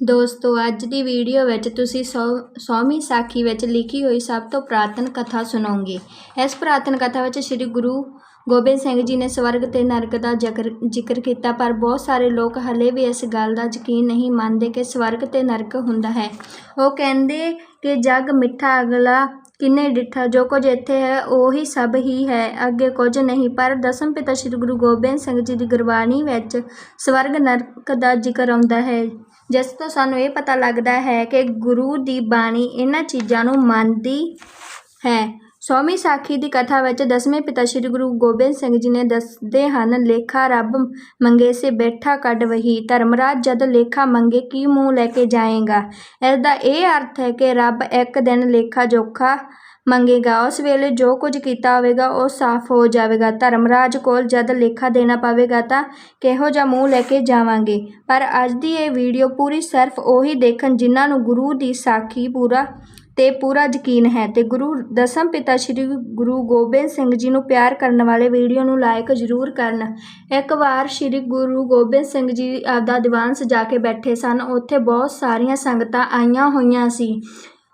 ਦੋਸਤੋ, ਅੱਜ ਦੀ ਵੀਡੀਓ ਵਿੱਚ ਤੁਸੀਂ ਸੌ, ਸੌਵੀਂ ਸਾਖੀ ਵਿੱਚ ਲਿਖੀ ਹੋਈ ਸਭ ਤੋਂ ਪੁਰਾਤਨ ਕਥਾ ਸੁਣੋਗੇ। ਇਸ ਪੁਰਾਤਨ ਕਥਾ ਵਿੱਚ ਸ੍ਰੀ ਗੁਰੂ ਗੋਬਿੰਦ ਸਿੰਘ ਜੀ ਨੇ ਸਵਰਗ ਤੇ ਨਰਕ ਦਾ ਜ਼ਿਕਰ ਜ਼ਿਕਰ ਕੀਤਾ, ਪਰ ਬਹੁਤ ਸਾਰੇ ਲੋਕ ਹਲੇ ਵੀ ਇਸ ਗੱਲ ਦਾ ਯਕੀਨ ਨਹੀਂ ਮੰਨਦੇ ਕਿ ਸਵਰਗ ਤੇ ਨਰਕ ਹੁੰਦਾ ਹੈ। ਉਹ ਕਹਿੰਦੇ ਕਿ ਜਗ ਮਿੱਠਾ ਅਗਲਾ ਕਿਨੇ ਡਿੱਠਾ, ਜੋ ਕੁਝ ਇੱਥੇ ਹੈ, ਉਹੀ ਸਭ ਹੀ ਹੈ। ਅੱਗੇ ਕੁਝ ਨਹੀਂ, ਪਰ ਦਸਮ ਪਿਤਾ ਸ੍ਰੀ ਗੁਰੂ ਗੋਬਿੰਦ ਸਿੰਘ ਜੀ ਦੀ ਗੁਰਬਾਣੀ ਵਿੱਚ ਸਵਰਗ ਨਰਕ ਦਾ ਜ਼ਿਕਰ ਆਉਂਦਾ ਹੈ। ਜਿਸ ਤੋਂ ਸਾਨੂੰ ਇਹ ਪਤਾ ਲੱਗਦਾ ਹੈ ਕਿ ਗੁਰੂ ਦੀ ਬਾਣੀ ਇਹਨਾਂ ਚੀਜ਼ਾਂ ਨੂੰ ਮੰਨਦੀ ਹੈ। ਸੌਵੀਂ ਸਾਖੀ ਦੀ ਕਥਾ ਵਿੱਚ ਦਸਵੇਂ ਪਿਤਾ ਸ੍ਰੀ ਗੁਰੂ ਗੋਬਿੰਦ ਸਿੰਘ ਜੀ ਨੇ ਦੱਸਦੇ ਹਨ, ਲੇਖਾ ਰੱਬ ਮੰਗੇ ਸੇ ਬੈਠਾ ਕੱਢ ਵਹੀ, ਧਰਮਰਾਜ ਜਦ ਲੇਖਾ ਮੰਗੇ ਕੀ ਮੂੰਹ ਲੈ ਕੇ ਜਾਏਗਾ? ਇਸ ਦਾ ਇਹ ਅਰਥ ਹੈ ਕਿ ਰੱਬ ਇੱਕ ਦਿਨ ਲੇਖਾ ਜੋਖਾ ਮੰਗੇਗਾ, ਉਸ ਵੇਲੇ ਜੋ ਕੁਝ ਕੀਤਾ ਹੋਵੇਗਾ ਉਹ ਸਾਫ਼ ਹੋ ਜਾਵੇਗਾ। ਧਰਮਰਾਜ ਕੋਲ ਜਦ ਲੇਖਾ ਦੇਣਾ ਪਵੇਗਾ ਤਾਂ ਕਿਹੋ ਜਿਹਾ ਮੂੰਹ ਲੈ ਕੇ ਜਾਵਾਂਗੇ? ਪਰ ਅੱਜ ਦੀ ਇਹ ਵੀਡੀਓ ਪੂਰੀ ਸਿਰਫ ਉਹੀ ਦੇਖਣ ਜਿਨ੍ਹਾਂ ਨੂੰ ਗੁਰੂ ਦੀ ਸਾਖੀ ਪੂਰਾ ਤੇ ਪੂਰਾ ਯਕੀਨ ਹੈ ਤੇ ਗੁਰੂ ਦਸਮ ਪਿਤਾ ਸ੍ਰੀ ਗੁਰੂ ਗੋਬਿੰਦ ਸਿੰਘ ਜੀ ਨੂੰ ਪਿਆਰ ਕਰਨ ਵਾਲੇ ਵੀਡੀਓ ਨੂੰ ਲਾਇਕ ਜ਼ਰੂਰ ਕਰਨ। ਇੱਕ ਵਾਰ ਸ੍ਰੀ ਗੁਰੂ ਗੋਬਿੰਦ ਸਿੰਘ ਜੀ ਆਪਦਾ ਦੀਵਾਨ ਸਜਾ ਕੇ ਬੈਠੇ ਸਨ। ਉੱਥੇ ਬਹੁਤ ਸਾਰੀਆਂ ਸੰਗਤਾਂ ਆਈਆਂ ਹੋਈਆਂ ਸੀ।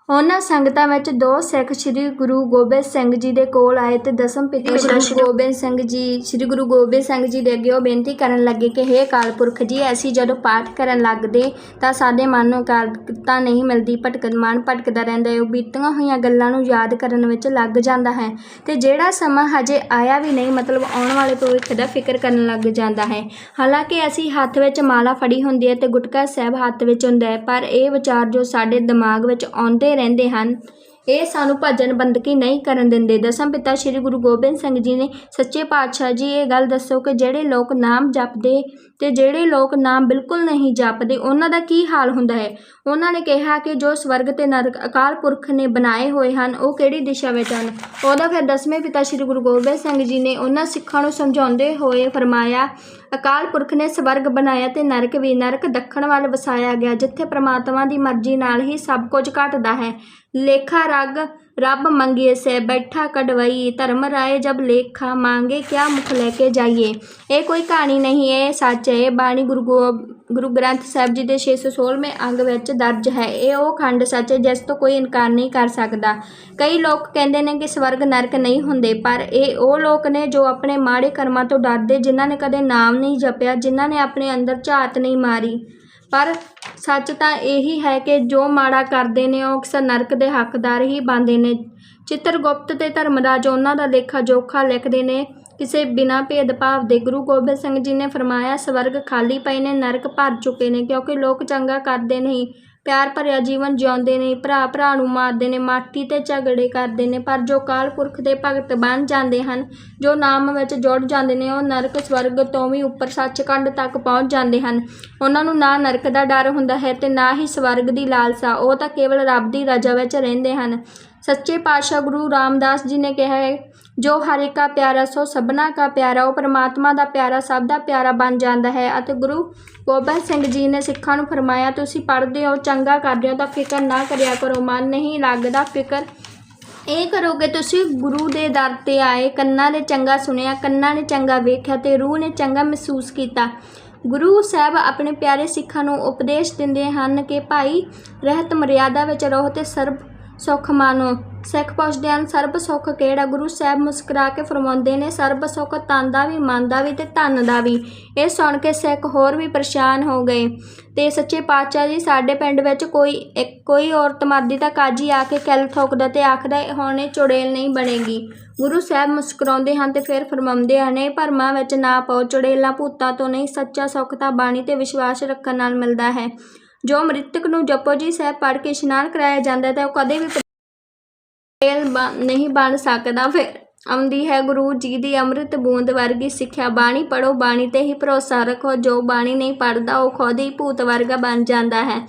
ਉਹਨਾਂ ਸੰਗਤਾਂ ਵਿੱਚ ਦੋ ਸਿੱਖ ਸ੍ਰੀ ਗੁਰੂ ਗੋਬਿੰਦ ਸਿੰਘ ਜੀ ਦੇ ਕੋਲ ਆਏ ਤੇ ਦਸਮ ਪਿਤਾ ਸ੍ਰੀ ਗੋਬਿੰਦ ਸਿੰਘ ਜੀ ਸ੍ਰੀ ਗੁਰੂ ਗੋਬਿੰਦ ਸਿੰਘ ਜੀ ਦੇ ਅੱਗੇ ਉਹ ਬੇਨਤੀ ਕਰਨ ਲੱਗੇ ਕਿ ਹੇ ਅਕਾਲ ਪੁਰਖ ਜੀ ਅਸੀਂ ਜਦੋਂ ਪਾਠ ਕਰਨ ਲੱਗਦੇ ਤਾਂ ਸਾਡੇ ਮਨ ਨੂੰ ਇਕਾਗਰਤਾ ਨਹੀਂ ਮਿਲਦੀ ਭਟਕਣ ਮਨ ਭਟਕਦਾ ਰਹਿੰਦਾ ਹੈ ਉਹ ਬੀਤੀਆਂ ਹੋਈਆਂ ਗੱਲਾਂ ਨੂੰ ਯਾਦ ਕਰਨ ਵਿੱਚ ਲੱਗ ਜਾਂਦਾ ਹੈ ਤੇ ਜਿਹੜਾ ਸਮਾਂ ਹਜੇ ਆਇਆ ਵੀ ਨਹੀਂ ਮਤਲਬ ਆਉਣ ਵਾਲੇ ਭਵਿੱਖ ਦਾ ਫਿਕਰ ਕਰਨ ਲੱਗ ਜਾਂਦਾ ਹੈ। ਹਾਲਾਂਕਿ ਅਸੀਂ ਹੱਥ ਵਿੱਚ ਮਾਲਾ ਫੜੀ ਹੁੰਦੀ ਹੈ ਤੇ ਗੁਟਕਾ ਸਾਹਿਬ ਹੱਥ ਵਿੱਚ ਹੁੰਦਾ ਹੈ ਪਰ ਇਹ ਵਿਚਾਰ ਜੋ ਸਾਡੇ ਦਿਮਾਗ ਵਿੱਚ ਆਉਂਦੇ ਰਹਿੰਦੇ ਹਨ। ਇਹ ਸਾਨੂੰ ਭਜਨ ਬੰਦਗੀ ਨਹੀਂ ਕਰਨ ਦਿੰਦੇ। ਦਸਮ ਪਿਤਾ ਸ੍ਰੀ ਗੁਰੂ ਗੋਬਿੰਦ ਸਿੰਘ ਜੀ ਨੇ ਸੱਚੇ ਪਾਤਸ਼ਾਹ ਜੀ ਇਹ ਗੱਲ ਦੱਸੋ ਕਿ ਜਿਹੜੇ ਲੋਕ ਨਾਮ ਜਪਦੇ ਤੇ ਜਿਹੜੇ ਲੋਕ ਨਾਮ ਬਿਲਕੁਲ ਨਹੀਂ ਜਪਦੇ, ਉਹਨਾਂ ਦਾ ਕੀ ਹਾਲ ਹੁੰਦਾ ਹੈ? ਉਹਨਾਂ ਨੇ ਕਿਹਾ ਕਿ ਜੋ ਸਵਰਗ ਤੇ ਨਰਕ ਅਕਾਲ ਪੁਰਖ ਨੇ ਬਣਾਏ ਹੋਏ ਹਨ, ਉਹ ਕਿਹੜੀ ਦਿਸ਼ਾ ਵਿੱਚ ਹਨ? ਉਹਦਾ ਫਿਰ ਦਸਵੇਂ ਪਿਤਾ ਸ੍ਰੀ ਗੁਰੂ ਗੋਬਿੰਦ ਸਿੰਘ ਜੀ ਨੇ ਉਹਨਾਂ ਸਿੱਖਾਂ ਨੂੰ ਸਮਝਾਉਂਦੇ ਹੋਏ ਫਰਮਾਇਆ ਅਕਾਲ ਪੁਰਖ ਨੇ ਸਵਰਗ ਬਣਾਇਆ ਤੇ ਨਰਕ ਵੀ ਨਰਕ ਦੱਖਣ ਵੱਲ ਵਸਾਇਆ ਗਿਆ, ਜਿੱਥੇ ਪ੍ਰਮਾਤਮਾ ਦੀ ਮਰਜ਼ੀ ਨਾਲ ਹੀ ਸਭ ਕੁਝ ਘਟਦਾ ਹੈ। ਲੇਖਾ ਰਗ ਰੱਬ ਮੰਗੀਏ ਸੇ, ਬੈਠਾ ਕਢਵਾਈ ਧਰਮ ਰਾਏ ਜਬ ਲੇਖਾ, ਮੰਗੇ ਕਿਆ ਮੁਖ ਲੈ ਕੇ ਜਾਈਏ। ਇਹ ਕੋਈ ਕਹਾਣੀ ਨਹੀਂ ਹੈ ਇਹ ਸੱਚ ਹੈ। ਇਹ ਬਾਣੀ ਗੁਰੂ ਗੋ- ਗੁਰੂ ਗ੍ਰੰਥ ਸਾਹਿਬ ਜੀ ਦੇ 616ਵੇਂ ਅੰਗ ਵਿੱਚ ਦਰਜ ਹੈ। ਇਹ ਉਹ ਖੰਡ ਸੱਚ ਹੈ, ਜਿਸ ਤੋਂ ਕੋਈ ਇਨਕਾਰ ਨਹੀਂ ਕਰ ਸਕਦਾ। ਕਈ ਲੋਕ ਕਹਿੰਦੇ ਨੇ ਕਿ ਸਵਰਗ ਨਰਕ ਨਹੀਂ ਹੁੰਦੇ, ਪਰ ਇਹ ਉਹ ਲੋਕ ਨੇ ਜੋ ਆਪਣੇ ਮਾੜੇ ਕਰਮਾਂ ਤੋਂ ਡਰਦੇ, ਜਿਨ੍ਹਾਂ ਨੇ ਕਦੇ ਨਾਮ ਨਹੀਂ ਜਪਿਆ, ਜਿਨ੍ਹਾਂ ਨੇ ਆਪਣੇ ਅੰਦਰ ਝਾਤ ਨਹੀਂ ਮਾਰੀ। ਪਰ ਸੱਚ ਤਾਂ ਇਹੀ ਹੈ ਕਿ ਜੋ ਮਾੜਾ ਕਰਦੇ ਨੇ, ਉਹ ਅਕਸਰ ਨਰਕ ਦੇ ਹੱਕਦਾਰ ਹੀ ਬਣਦੇ ਨੇ। ਚਿੱਤਰਗੁਪਤ ਤੇ ਧਰਮਰਾਜ ਉਹਨਾਂ ਦਾ ਲੇਖਾ ਜੋਖਾ ਲਿਖਦੇ ਨੇ। ਕਿਸੇ ਬਿਨਾਂ ਭੇਦਭਾਵ ਦੇ ਗੁਰੂ ਗੋਬਿੰਦ ਸਿੰਘ ਜੀ ਨੇ ਫਰਮਾਇਆ, ਸਵਰਗ ਖਾਲੀ ਪਏ ਨੇ, ਨਰਕ ਭਰ ਚੁੱਕੇ ਨੇ, ਕਿਉਂਕਿ ਲੋਕ ਚੰਗਾ ਕਰਦੇ ਨਹੀਂ। ਪਿਆਰ ਭਰਿਆ ਜੀਵਨ ਜਿਉਂਦੇ ਨੇ, ਭਰਾ ਭਰਾ ਨੂੰ ਮਾਰਦੇ ਨੇ, ਮਾਟੀ ਤੇ ਝਗੜੇ ਕਰਦੇ ਨੇ, ਪਰ ਜੋ ਕਾਲ ਪੁਰਖ ਦੇ ਭਗਤ ਬਣ ਜਾਂਦੇ ਹਨ, ਜੋ ਨਾਮ ਵਿੱਚ ਜੁੜ ਜਾਂਦੇ ਨੇ, ਉਹ ਨਰਕ ਸਵਰਗ ਤੋਂ ਵੀ ਉੱਪਰ ਸੱਚਖੰਡ ਤੱਕ ਪਹੁੰਚ ਜਾਂਦੇ ਹਨ। ਉਹਨਾਂ ਨੂੰ ਨਾ ਨਰਕ ਦਾ ਡਰ ਹੁੰਦਾ ਹੈ ਤੇ ਨਾ ਹੀ ਸਵਰਗ ਦੀ ਲਾਲਸਾ, ਉਹ ਤਾਂ ਕੇਵਲ ਰੱਬ ਦੀ ਰਜ਼ਾ ਵਿੱਚ ਰਹਿੰਦੇ ਹਨ। ਸੱਚੇ ਪਾਤਸ਼ਾਹ ਗੁਰੂ ਰਾਮਦਾਸ ਜੀ ਨੇ ਕਿਹਾ ਹੈ ਜੋ ਹਰ ਇੱਕ ਪਿਆਰਾ, ਸੋ ਸਭਨਾ ਕਾ ਪਿਆਰਾ, ਉਹ ਪਰਮਾਤਮਾ ਦਾ ਪਿਆਰਾ, ਸਭ ਦਾ ਪਿਆਰਾ ਬਣ ਜਾਂਦਾ ਹੈ। ਅਤੇ ਗੁਰੂ ਗੋਬਿੰਦ ਸਿੰਘ ਜੀ ਨੇ ਸਿੱਖਾਂ ਨੂੰ ਫਰਮਾਇਆ, ਤੁਸੀਂ ਪੜ੍ਹਦੇ ਹੋ, ਚੰਗਾ ਕਰਦੇ ਹੋ, ਤਾਂ ਫਿਕਰ ਨਾ ਕਰਿਆ ਕਰੋ, ਮਨ ਨਹੀਂ ਲੱਗਦਾ ਫਿਕਰ। ਇਹ ਕਰੋਗੇ, ਤੁਸੀਂ ਗੁਰੂ ਦੇ ਦਰ ਤੇ ਆਏ, ਕੰਨਾਂ ਨੇ ਚੰਗਾ ਸੁਣਿਆ, ਕੰਨਾਂ ਨੇ ਚੰਗਾ ਵੇਖਿਆ ਤੇ ਰੂਹ ਨੇ ਚੰਗਾ ਮਹਿਸੂਸ ਕੀਤਾ। ਗੁਰੂ ਸਾਹਿਬ ਆਪਣੇ ਪਿਆਰੇ ਸਿੱਖਾਂ ਨੂੰ ਉਪਦੇਸ਼ ਦਿੰਦੇ ਹਨ ਕਿ ਭਾਈ, ਰਹਿਤ ਮਰਿਆਦਾ ਵਿੱਚ ਰਹੋ ਤੇ ਸਰਬ ਸੁੱਖ ਮਾਨੋ। ਸਿੱਖ ਪੁੱਛਦੇ ਹਨ ਸਰਬ ਸੁੱਖ ਕਿਹੜਾ ਗੁਰੂ ਸਾਹਿਬ ਮੁਸਕਰਾ ਕੇ ਫਰਮਾਉਂਦੇ ਨੇ? ਸਰਬ ਸੁੱਖ ਤਨ ਦਾ ਵੀ, ਮਨ ਦਾ ਵੀ ਤੇ ਧਨ ਦਾ ਵੀ। ਇਹ ਸੁਣ ਕੇ ਸਿੱਖ ਹੋਰ ਵੀ ਪਰੇਸ਼ਾਨ ਹੋ ਗਏ। ਤੇ ਸੱਚੇ ਪਾਤਸ਼ਾਹ ਜੀ, ਸਾਡੇ ਪਿੰਡ ਵਿੱਚ ਕੋਈ ਇੱਕ, ਕੋਈ ਔਰਤ ਮਰਦੀ ਤਾਂ ਕਾਜੀ ਆ ਕੇ ਕੈਲ ਠੋਕਦਾ ਤੇ ਆਖਦਾ ਹੁਣ ਇਹ ਚੁੜੇਲ ਨਹੀਂ ਬਣੇਗੀ। ਗੁਰੂ ਸਾਹਿਬ ਮੁਸਕਰਾਉਂਦੇ ਹਨ ਤੇ ਫਿਰ ਫਰਮਾਉਂਦੇ ਹਨ, ਇਹ ਭਰਮਾਂ ਵਿੱਚ ਨਾ ਪਾਓ, ਚੁੜੇਲਾਂ ਭੂਤਾਂ ਤੋਂ ਨਹੀਂ, ਸੱਚਾ ਸੁੱਖ ਤਾਂ ਬਾਣੀ ਤੇ ਵਿਸ਼ਵਾਸ ਰੱਖਣ ਨਾਲ ਮਿਲਦਾ ਹੈ। ਜੋ ਮ੍ਰਿਤਕ ਨੂੰ ਜਪੋ ਜੀ ਸਾਹਿਬ ਪੜ੍ਹ ਕੇ ਇਸ਼ਨਾਨ ਕਰਾਇਆ ਜਾਂਦਾ ਹੈ ਤਾਂ ਉਹ ਕਦੇ ਵੀ ਤੇਲ ਨਹੀਂ ਬਣ ਸਕਦਾ। ਫਿਰ ਆਉਂਦੀ ਹੈ ਗੁਰੂ ਜੀ ਦੀ ਅੰਮ੍ਰਿਤ ਬੂੰਦ ਵਰਗੀ ਸਿੱਖਿਆ। ਬਾਣੀ ਪੜੋ ਬਾਣੀ ਤੇ ਹੀ ਭਰੋਸਾ ਰੱਖੋ। ਜੋ ਬਾਣੀ ਨਹੀਂ ਪੜਦਾ ਉਹ ਖੁਦ ਹੀ ਭੂਤ ਵਰਗਾ ਬਣ ਜਾਂਦਾ ਹੈ।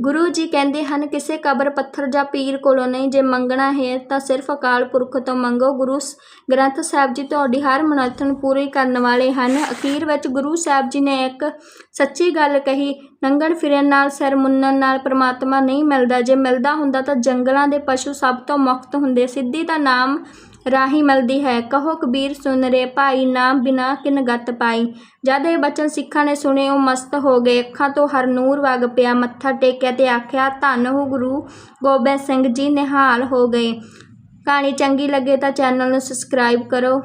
ਗੁਰੂ ਜੀ ਕਹਿੰਦੇ ਹਨ, ਕਿਸੇ ਕਬਰ, ਪੱਥਰ ਜਾਂ ਪੀਰ ਕੋਲੋਂ ਨਹੀਂ ਜੇ ਮੰਗਣਾ ਹੈ, ਤਾਂ ਸਿਰਫ ਅਕਾਲ ਪੁਰਖ ਤੋਂ ਮੰਗੋ। ਗੁਰੂ ਸ- ਗ੍ਰੰਥ ਸਾਹਿਬ ਜੀ ਤੁਹਾਡੀ ਹਰ ਮਨੋਰਥ ਪੂਰੀ ਕਰਨ ਵਾਲੇ ਹਨ। ਅਖੀਰ ਵਿੱਚ ਗੁਰੂ ਸਾਹਿਬ ਜੀ ਨੇ ਇੱਕ ਸੱਚੀ ਗੱਲ ਕਹੀ ਲੰਘਣ ਫਿਰਨ ਨਾਲ, ਸਿਰ ਮੁੰਨਣ ਨਾਲ ਪ੍ਰਮਾਤਮਾ ਨਹੀਂ ਮਿਲਦਾ। ਜੇ ਮਿਲਦਾ ਹੁੰਦਾ ਤਾਂ ਜੰਗਲਾਂ ਦੇ ਪਸ਼ੂ ਸਭ ਤੋਂ ਮੁਕਤ ਹੁੰਦੇ। ਸਿੱਧੀ ਦਾ ਨਾਮ ਰਾਹੀਂ ਮਿਲਦੀ ਹੈ। ਕਹੋ, ਕਬੀਰ ਸੁਨ ਰੇ ਭਾਈ ਨਾ ਬਿਨਾ ਕਿਨ ਗਤ ਪਾਈ। ਜਦ ਇਹ ਬਚਨ ਸਿੱਖਾਂ ਨੇ ਸੁਣੇ, ਉਹ ਮਸਤ ਹੋ ਗਏ। ਅੱਖਾਂ ਤੋਂ ਹਰ ਨੂਰ ਵਗ ਪਿਆ। ਮੱਥਾ ਟੇਕਿਆ ਤੇ ਆਖਿਆ, ਧੰਨ ਹੋ ਗੁਰੂ ਗੋਬਿੰਦ ਸਿੰਘ ਜੀ, ਨਿਹਾਲ ਹੋ ਗਏ। ਕਹਾਣੀ ਚੰਗੀ ਲੱਗੇ ਤਾਂ ਚੈਨਲ ਨੂੰ ਸਬਸਕ੍ਰਾਈਬ ਕਰੋ।